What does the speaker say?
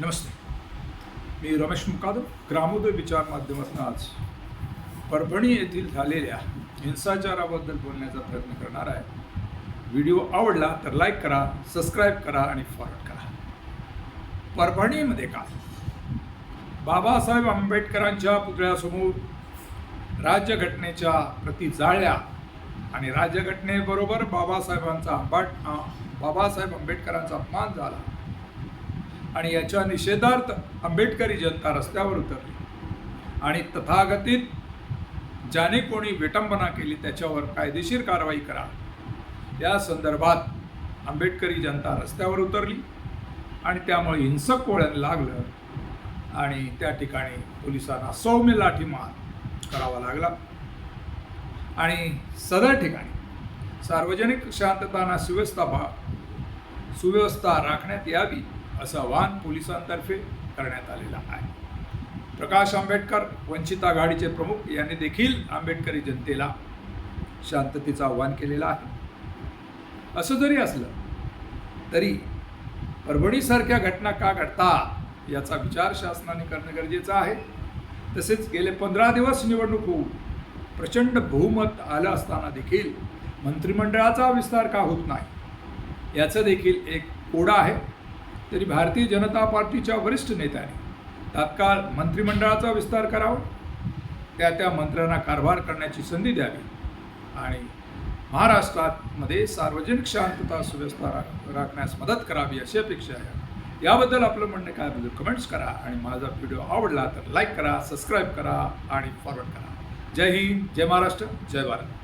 नमस्ते। मी रमेश मुकादम ग्रामोदय विचार माध्यमातून आज परभणी येथील झालेल्या हिंसाचाराबद्दल बोलण्याचा प्रयत्न करणार आहे. व्हिडिओ आवडला तर लाईक करा सबस्क्राईब करा आणि फॉरवर्ड करा. परभणीमध्ये काल बाबासाहेब आंबेडकरांच्या पुतळ्यासमोर राज्यघटनेच्या प्रती जाळल्या आणि राज्यघटनेबरोबर बाबासाहेबांचा अंबाट बाबासाहेब आंबेडकरांचा अपमान झाला. आणि याच्या निषेधार्थ आंबेडकरी जनता रस्त्यावर उतरली. आणि तथागतीत ज्याने कोणी विटंबना केली त्याच्यावर कायदेशीर कारवाई करा. या संदर्भात आंबेडकरी जनता रस्त्यावर उतरली आणि त्यामुळे हिंसक कोळ्याने लागलं आणि त्या ठिकाणी पोलिसांना सौम्य लाठीमार करावा लागला. आणि सदर ठिकाणी सार्वजनिक शांतताना सुव्यवस्था भा सुव्यवस्था राखण्यात यावी असं आवाहन पोलिसांतर्फे करण्यात आलेलं आहे. प्रकाश आंबेडकर वंचित आघाडीचे प्रमुख यांनी देखील आंबेडकरी जनतेला शांततेचं आव्हान केलेलं आहे. असं जरी असलं तरी परभणीसारख्या घटना का घडतात याचा विचार शासनाने करणं गरजेचं आहे. तसेच गेले पंधरा दिवस निवडणूक होऊन प्रचंड बहुमत आलं असताना देखील मंत्रिमंडळाचा विस्तार का होत नाही? याचं देखील एक कोडा आहे. तरी भारतीय जनता पार्टीच्या वरिष्ठ नेत्याने तात्काळ मंत्रिमंडळाचा विस्तार करावा त्या त्या मंत्र्यांना कारभार करण्याची संधी द्यावी आणि महाराष्ट्रात मध्ये सार्वजनिक शांतता सुव्यवस्था राखण्यास मदत करावी अशी अपेक्षा आहे. याबद्दल आपलं म्हणणं काय म्हणजे बद्दल कमेंट्स करा आणि माझा व्हिडिओ आवडला तर लाईक करा सबस्क्राईब करा आणि फॉरवर्ड करा. जय हिंद जय महाराष्ट्र जय भारत.